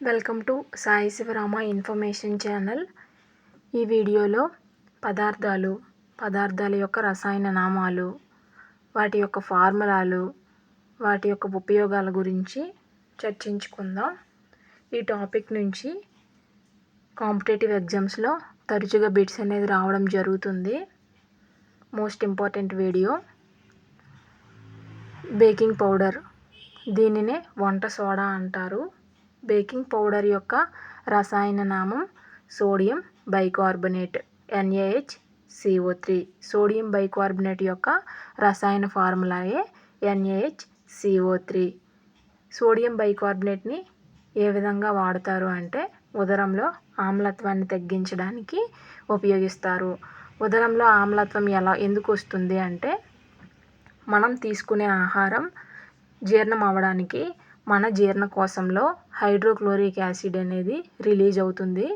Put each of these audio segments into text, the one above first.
Welcome to Sai Shivarama information channel. ఈ వీడియోలో పదార్థాలు పదార్థాల యొక్క రసాయన నామాలు వాటి యొక్క ఫార్ములాలు వాటి యొక్క ఉపయోగాల గురించి చర్చించుకుందాం. ఈ టాపిక్ నుంచి కాంపిటేటివ్ ఎగ్జామ్స్లో తరచుగా బిట్స్ అనేది రావడం జరుగుతుంది. Most important video. Baking powder దీనినే వంట సోడా అంటారు. బేకింగ్ పౌడర్ యొక్క రసాయన నామం sodium bicarbonate NAH CO three. Sodium bicarbonate యొక్క రసాయన ఫార్ములాయే ఎన్ఏహెచ్ సిఓ త్రీ. సోడియం బైకార్బోనేట్ని ఏ విధంగా వాడతారు అంటే ఉదరంలో ఆమ్లత్వాన్ని తగ్గించడానికి ఉపయోగిస్తారు. ఉదరంలో ఆమ్లత్వం ఎలా ఎందుకు వస్తుంది అంటే మనం తీసుకునే ఆహారం జీర్ణం అవ్వడానికి మన జీర్ణకోశంలో హైడ్రోక్లోరిక్ యాసిడ్ అనేది రిలీజ్ అవుతుంది.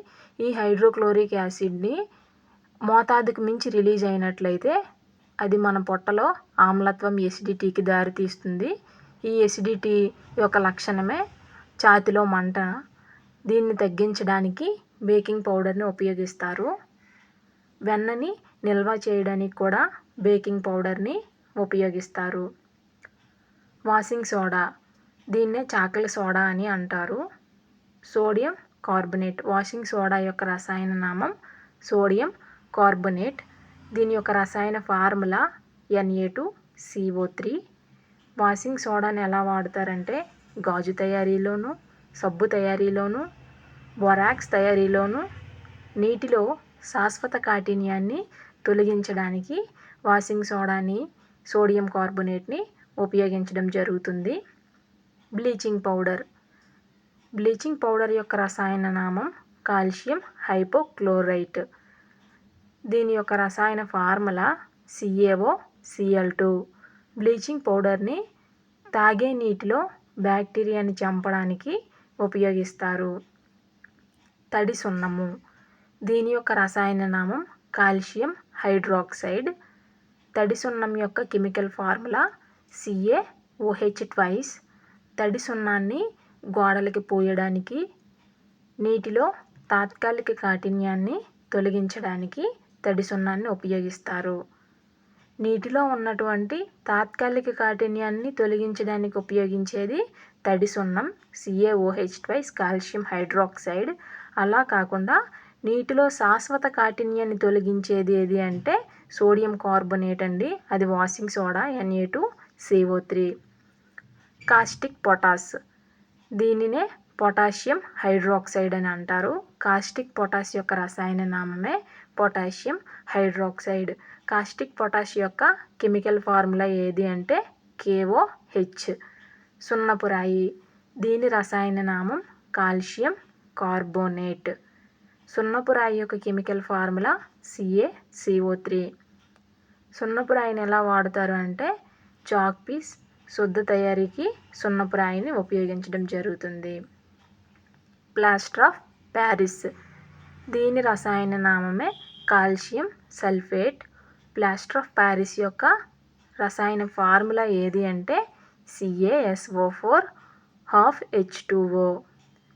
ఈ హైడ్రోక్లోరిక్ యాసిడ్ని మోతాదుకు మించి రిలీజ్ అయినట్లయితే అది మన పొట్టలో ఆమ్లత్వం ఎసిడిటీకి దారితీస్తుంది. ఈ ఎసిడిటీ యొక్క లక్షణమే ఛాతిలో మంట. దీన్ని తగ్గించడానికి బేకింగ్ పౌడర్ని ఉపయోగిస్తారు. వెన్నని నిల్వ చేయడానికి కూడా బేకింగ్ పౌడర్ని ఉపయోగిస్తారు. Washing soda. దీన్నే చాకలి సోడా అని అంటారు. సోడియం కార్బొనేట్ వాషింగ్ సోడా యొక్క రసాయన నామం సోడియం కార్బొనేట్. దీని యొక్క రసాయన formula N A two C O three washing సోడాని ఎలా వాడతారంటే గాజు తయారీలోను సబ్బు తయారీలోను బొరాక్స్ తయారీలోను నీటిలో శాశ్వత కాఠిన్యాన్ని తొలగించడానికి వాషింగ్ సోడాని సోడియం కార్బొనేట్ని ఉపయోగించడం జరుగుతుంది. Bleaching powder. బ్లీచింగ్ పౌడర్ యొక్క రసాయన నామం కాల్షియం హైపోక్లోరైట్. దీని యొక్క రసాయన formula CAO CL two. Bleaching పౌడర్ని తాగే నీటిలో బ్యాక్టీరియాని చంపడానికి ఉపయోగిస్తారు. తడి సున్నము. దీని యొక్క రసాయన నామం కాల్షియం హైడ్రాక్సైడ్. తడి సున్నం యొక్క chemical formula CA OH twice. తడి సున్నాన్ని గోడలకి పోయడానికి నీటిలో తాత్కాలిక కాఠిన్యాన్ని తొలగించడానికి తడి సున్నాన్ని ఉపయోగిస్తారు. నీటిలో ఉన్నటువంటి తాత్కాలిక కాఠిన్యాన్ని తొలగించడానికి ఉపయోగించేది తడి సున్నం సిఏఓహెచ్ ట్వైస్ కాల్షియం హైడ్రాక్సైడ్ అలా కాకుండా నీటిలో శాశ్వత కాఠిన్యాన్ని తొలగించేది ఏది అంటే సోడియం కార్బొనేట్ అండి. అది washing soda NA two CO three caustic potash. దీనినే పొటాషియం హైడ్రాక్సైడ్ అని అంటారు. కాస్టిక్ పొటాష్ యొక్క రసాయన నామమే పొటాషియం హైడ్రాక్సైడ్. కాస్టిక్ పొటాష్ యొక్క కెమికల్ ఫార్ములా ఏది అంటే కేఓహెచ్ సున్నపురాయి. దీని రసాయన నామం కాల్షియం కార్బోనేట్. సున్నపురాయి యొక్క chemical formula CA CO three. సున్నపురాయిని ఎలా వాడతారు అంటే చాక్ పీస్ శుద్ధ తయారీకి సున్నపు రాయిని ఉపయోగించడం జరుగుతుంది. Plaster of Paris. దీని రసాయన నామమే calcium sulphate. Plaster of Paris యొక్క రసాయన ఫార్ములా ఏది అంటే CASO four half H two O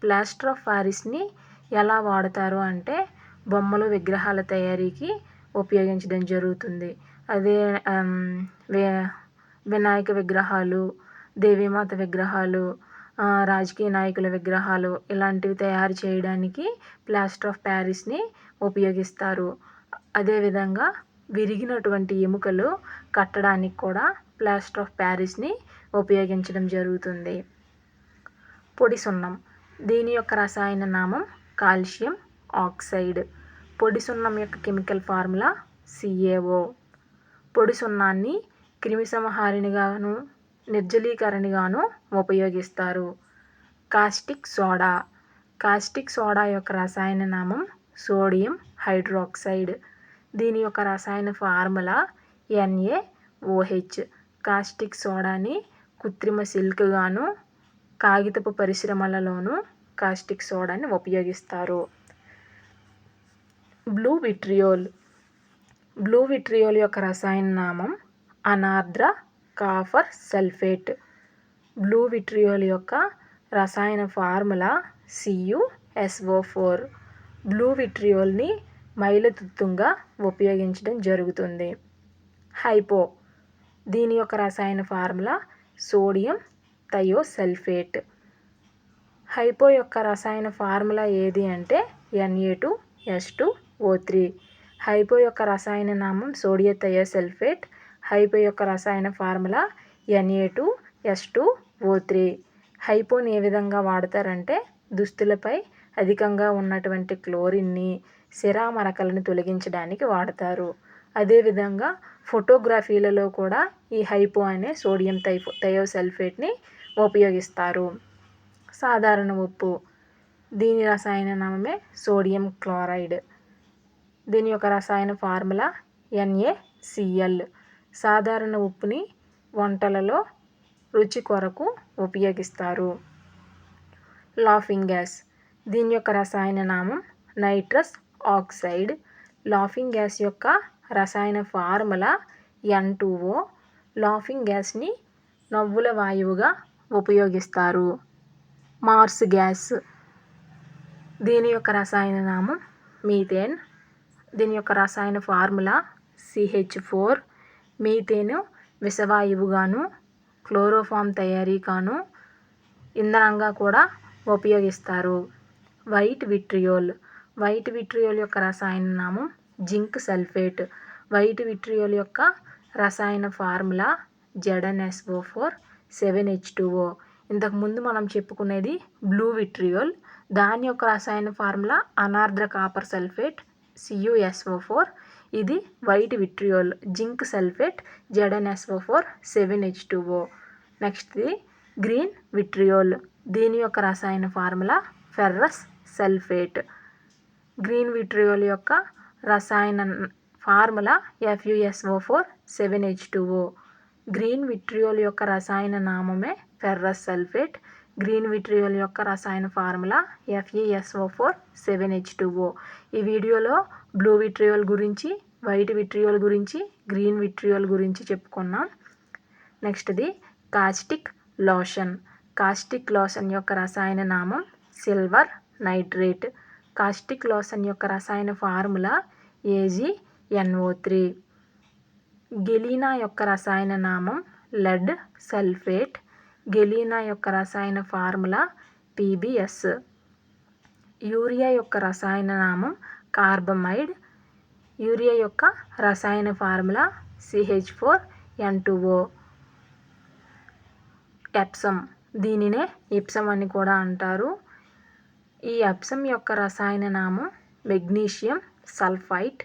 plaster of ప్యారిస్ని ఎలా వాడతారు అంటే బొమ్మలు విగ్రహాల తయారీకి ఉపయోగించడం జరుగుతుంది. అదే వినాయక విగ్రహాలు దేవీమాత విగ్రహాలు రాజకీయ నాయకుల విగ్రహాలు ఇలాంటివి తయారు చేయడానికి ప్లాస్టర్ ఆఫ్ ప్యారిస్ని ఉపయోగిస్తారు. అదేవిధంగా విరిగినటువంటి ఎముకలు కట్టడానికి కూడా ప్లాస్టర్ ఆఫ్ ప్యారిస్ని ఉపయోగించడం జరుగుతుంది. పొడి సున్నం. దీని యొక్క రసాయన నామం కాల్షియం ఆక్సైడ్. పొడి సున్నం యొక్క కెమికల్ ఫార్ములా సిఏఓ పొడి సున్నాన్ని క్రిమిసంహారినిగాను నిర్జలీకరణగాను ఉపయోగిస్తారు. Caustic soda. కాస్టిక్ సోడా యొక్క రసాయన నామం సోడియం హైడ్రాక్సైడ్. దీని యొక్క రసాయన formula N A O H caustic సోడాని కృత్రిమ సిల్క్గాను కాగితపు పరిశ్రమలలోనూ కాస్టిక్ సోడాని ఉపయోగిస్తారు. Blue vitriol. బ్లూ విట్రియోల్ యొక్క రసాయన నామం అనార్ద్ర కాఫర్ సల్ఫేట్. బ్లూ విట్రియోల్ యొక్క రసాయన ఫార్ములా సియుఎస్ఓ ఫోర్. బ్లూ విట్రియోల్ని మైలుతుత్తుంగా ఉపయోగించడం జరుగుతుంది. హైపో. దీని యొక్క రసాయన ఫార్ములా సోడియం థయోసల్ఫేట్. హైపో యొక్క రసాయన ఫార్ములా ఏది అంటే NA two S two O three. Hypo యొక్క రసాయన నామం సోడియం థయోసల్ఫేట్. హైపో యొక్క రసాయన formula NA two S two O three. హైపోని ఏ విధంగా వాడతారంటే దుస్తులపై అధికంగా ఉన్నటువంటి క్లోరిన్ని సిరా మరకలను తొలగించడానికి వాడతారు. అదేవిధంగా ఫోటోగ్రఫీలలో కూడా ఈ హైపో అనే సోడియం థైఫో థయోసల్ఫేట్ని ఉపయోగిస్తారు. సాధారణ ఉప్పు. దీని రసాయన నామమే సోడియం క్లోరైడ్. దీని యొక్క రసాయన ఫార్ములా ఎన్ఏసిఎల్ సాధారణ ఉప్పుని వంటలలో రుచి కొరకు ఉపయోగిస్తారు. Laughing gas. దీని యొక్క రసాయన నామం నైట్రస్ ఆక్సైడ్. లాఫింగ్ గ్యాస్ యొక్క రసాయన ఫార్ములా ఎన్ టూఓ లాఫింగ్ గ్యాస్ని నవ్వుల వాయువుగా ఉపయోగిస్తారు. Marsh gas. దీని యొక్క రసాయన నామం మీథేన్. దీని యొక్క రసాయన ఫార్ములా సిహెచ్ ఫోర్. మీథేను విషవాయువుగాను క్లోరోఫామ్ తయారీగాను ఇంధనంగా కూడా ఉపయోగిస్తారు. White vitriol. వైట్ విట్రియోల్ యొక్క రసాయన నామం జింక్ సల్ఫేట్. వైట్ విట్రియోల్ యొక్క రసాయన formula ZNSO four seven H two O ఇంతకుముందు మనం చెప్పుకునేది బ్లూ విట్రియోల్. దాని యొక్క రసాయన ఫార్ములా అనార్ద్ర కాపర్ సల్ఫేట్ సియుఎస్ఓ ఫోర్ ఇది white vitriol zinc sulphate ZNSO four seven H two O నెక్స్ట్ది green vitriol దీని యొక్క రసాయన formula ferrous sulphate. Green vitriol యొక్క రసాయన formula FUSO four seven H two O green vitriol యొక్క రసాయన నామమే ఫెర్రస్ సల్ఫేట్ గ్రీన్ విట్రియల్ యొక్క రసాయన formula FESO four seven H two O ఈ వీడియోలో బ్లూ విట్రియోల్ గురించి వైట్ విట్రియోల్ గురించి గ్రీన్ విట్రియోల్ గురించి చెప్పుకున్నాం. నెక్స్ట్ది కాస్టిక్ లోషన్. కాస్టిక్ లోషన్ యొక్క రసాయన నామం సిల్వర్ నైట్రేట్. కాస్టిక్ లోషన్ యొక్క రసాయన ఫార్ములా ఏజీఎన్ఓ త్రీ గెలీనా యొక్క రసాయన నామం లెడ్ సల్ఫేట్. గెలీనా యొక్క రసాయన ఫార్ములా పీబీఎస్. యూరియా యొక్క రసాయన నామం కార్బమైడ్. యూరియా యొక్క రసాయన formula CH four N two O Epsom. దీనినే ఎప్సమ్ అని కూడా అంటారు. ఈ ఎప్సమ్ యొక్క రసాయన నామం మెగ్నీషియం సల్ఫైట్.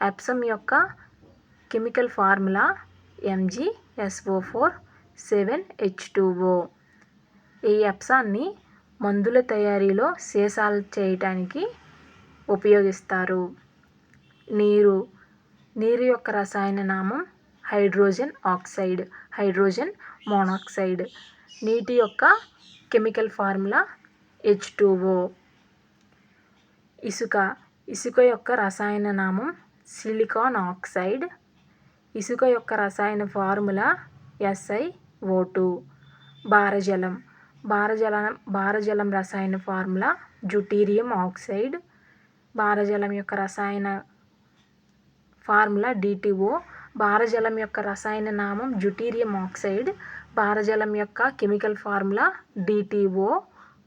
ఎప్సమ్ యొక్క chemical formula MGSO four seven H two O ఈ ఎప్సాన్ని మందుల తయారీలో సీసాలు చేయటానికి ఉపయోగిస్తారు. నీరు నీరు యొక్క రసాయన నామం హైడ్రోజన్ ఆక్సైడ్ హైడ్రోజన్ మోనాక్సైడ్. నీటి యొక్క కెమికల్ ఫార్ములా హెచ్ టూఓ ఇసుక ఇసుక యొక్క రసాయన నామం సిలికాన్ ఆక్సైడ్. ఇసుక యొక్క రసాయన ఫార్ములా ఎస్ఐ ఓటు. భారజలం భారజల భారజలం రసాయన ఫార్ములా జుటీరియం ఆక్సైడ్. భారజలం యొక్క రసాయన ఫార్ములా డిటిఓ భారజలం యొక్క రసాయన నామం జుటీరియం ఆక్సైడ్. భారజలం యొక్క chemical formula DTO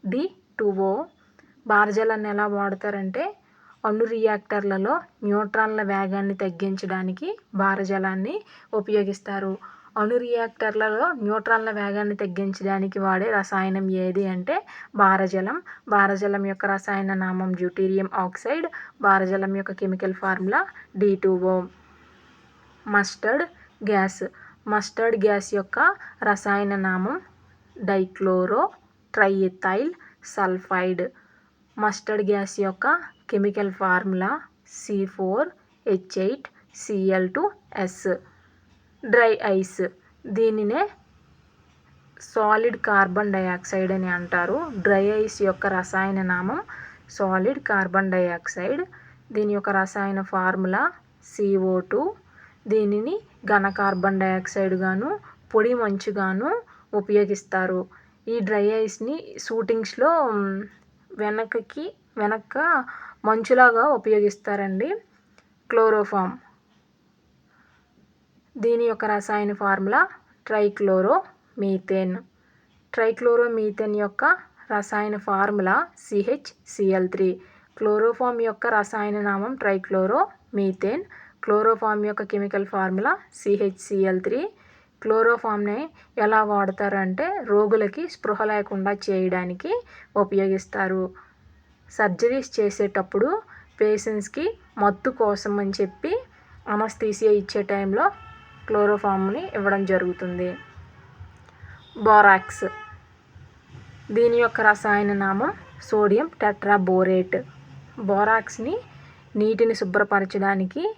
D two O భారజలాన్ని ఎలా వాడతారంటే అణు రియాక్టర్లలో న్యూట్రాన్ల వేగాన్ని తగ్గించడానికి భారజలాన్ని ఉపయోగిస్తారు. అణురియాక్టర్లలో న్యూట్రాన్ల వేగాన్ని తగ్గించడానికి వాడే రసాయనం ఏది అంటే భారజలం భారజలం యొక్క రసాయన నామం డ్యూటీరియం ఆక్సైడ్. భారజలం యొక్క chemical formula D two O mustard gas. Mustard gas యొక్క రసాయన నామం dichloro triethyl sulphide. Mustard gas యొక్క chemical formula C four H eight CL two S. Dry ice. దీనినే సాలిడ్ కార్బన్ డైఆక్సైడ్ అని అంటారు. డ్రై ఐస్ యొక్క రసాయన నామం సాలిడ్ కార్బన్ డైఆక్సైడ్ దీని యొక్క రసాయన ఫార్ములా సిఓ టూ దీనిని ఘన కార్బన్ డైఆక్సైడ్గాను పొడి మంచుగాను ఉపయోగిస్తారు. ఈ డ్రై ఐస్ని షూటింగ్స్లో వెనకకి వెనక మంచులాగా ఉపయోగిస్తారండి. క్లోరోఫామ్. దీని యొక్క రసాయన formula trichloro methane trichloro methane యొక్క రసాయన ఫార్ములా సిహెచ్సిఎల్ త్రీ క్లోరోఫామ్ యొక్క రసాయన నామం ట్రైక్లోరో మీథేన్ క్లోరోఫామ్ యొక్క కెమికల్ ఫార్ములా సిహెచ్సిఎల్ త్రీ క్లోరోఫామ్ని ఎలా వాడతారు అంటే రోగులకి స్పృహ లేకుండా చేయడానికి ఉపయోగిస్తారు. సర్జరీస్ చేసేటప్పుడు పేషెంట్స్కి మత్తు కోసం అని చెప్పి అనస్థీసియా ఇచ్చే టైంలో క్లోరోఫామ్ని ఇవ్వడం జరుగుతుంది. బోరాక్స్. దీని యొక్క రసాయన నామం సోడియం టెట్రాబోరేట్. బోరాక్స్ని నీటిని శుభ్రపరచడానికి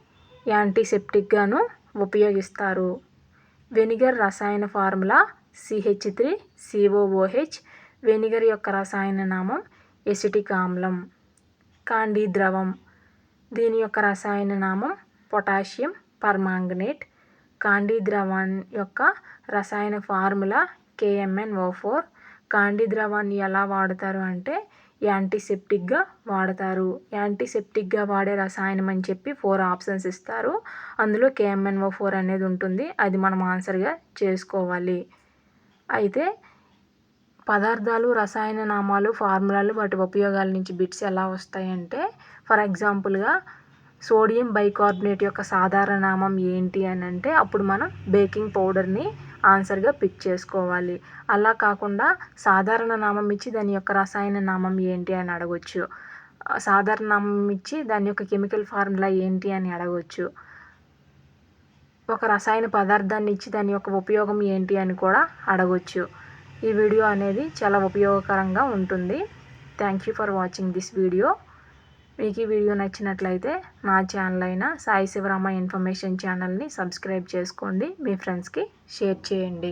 యాంటీసెప్టిక్గాను ఉపయోగిస్తారు. వెనిగర్ రసాయన formula CH three COOH vinegar యొక్క రసాయన నామం ఎసిటిక్ ఆమ్లం. కాండీ ద్రవం. దీని యొక్క రసాయన నామం పొటాషియం పర్మాంగనేట్. కాండి ద్రవం యొక్క రసాయన ఫార్ములా కేఎంఎన్ ఓ ఫోర్. కాండి ద్రవాన్ని ఎలా వాడతారు అంటే యాంటీసెప్టిక్గా వాడతారు. యాంటీసెప్టిక్గా వాడే రసాయనం అని చెప్పి ఫోర్ ఆప్షన్స్ ఇస్తారు. అందులో కేఎంఎన్ఓ ఫోర్ అనేది ఉంటుంది. అది మనం ఆన్సర్గా చేసుకోవాలి. అయితే పదార్థాలు రసాయన నామాలు ఫార్ములాలు వాటి ఉపయోగాల నుంచి బిట్స్ ఎలా వస్తాయంటే ఫర్ ఎగ్జాంపుల్గా సోడియం బైకార్బోనేట్ యొక్క సాధారణ నామం ఏంటి అని అంటే అప్పుడు మనం బేకింగ్ పౌడర్ని ఆన్సర్గా పిక్ చేసుకోవాలి. అలా కాకుండా సాధారణ నామం ఇచ్చి దాని యొక్క రసాయన నామం ఏంటి అని అడగవచ్చు సాధారణ నామం ఇచ్చి దాని యొక్క కెమికల్ ఫార్ములా ఏంటి అని అడగవచ్చు ఒక రసాయన పదార్థాన్ని ఇచ్చి దాని యొక్క ఉపయోగం ఏంటి అని కూడా అడగవచ్చు ఈ వీడియో అనేది చాలా ఉపయోగకరంగా ఉంటుంది. Thank you for watching this video మీకు ఈ వీడియో నచ్చినట్లయితే నా ఛానల్ అయిన సాయి శివరామ ఇన్ఫర్మేషన్ ఛానల్ని సబ్స్క్రైబ్ చేసుకోండి. మీ ఫ్రెండ్స్కి షేర్ చేయండి.